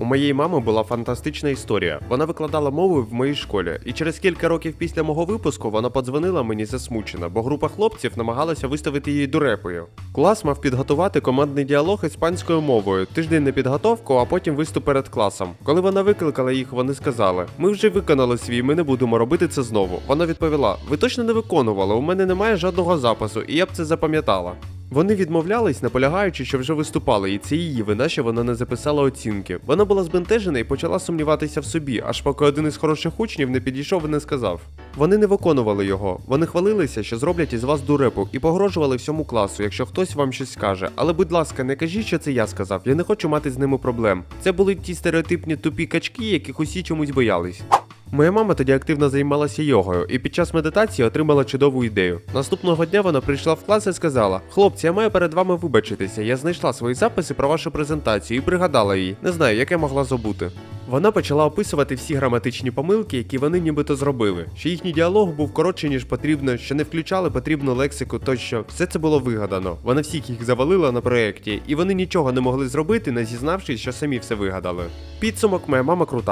У моєї мами була фантастична історія. Вона викладала мову в моїй школі, і через кілька років після мого випуску вона подзвонила мені засмучена, бо група хлопців намагалася виставити її дурепою. Клас мав підготувати командний діалог іспанською мовою, тиждень на підготовку, а потім виступ перед класом. Коли вона викликала їх, вони сказали: Ми вже виконали свій, ми не будемо робити це знову. Вона відповіла: Ви точно не виконували, у мене немає жодного запису, і я б це запам'ятала. Вони відмовлялись, наполягаючи, що вже виступали, і це її вина, що вона не записала оцінки. Вона була збентежена і почала сумніватися в собі, аж поки один із хороших учнів не підійшов і не сказав. Вони не виконували його. Вони хвалилися, що зроблять із вас дурепу, і погрожували всьому класу, якщо хтось вам щось скаже. Але, будь ласка, не кажіть, що це я сказав. Я не хочу мати з ними проблем. Це були ті стереотипні тупі качки, яких усі чомусь боялись. Моя мама тоді активно займалася йогою і під час медитації отримала чудову ідею. Наступного дня вона прийшла в клас і сказала: Хлопці, я маю перед вами вибачитися. Я знайшла свої записи про вашу презентацію і пригадала її. Не знаю, як я могла забути. Вона почала описувати всі граматичні помилки, які вони нібито зробили, що їхній діалог був коротше, ніж потрібно, що не включали потрібну лексику тощо. Все це було вигадано. Вона всіх їх завалила на проєкті, і вони нічого не могли зробити, не зізнавшись, що самі все вигадали. Підсумок моя мама крута.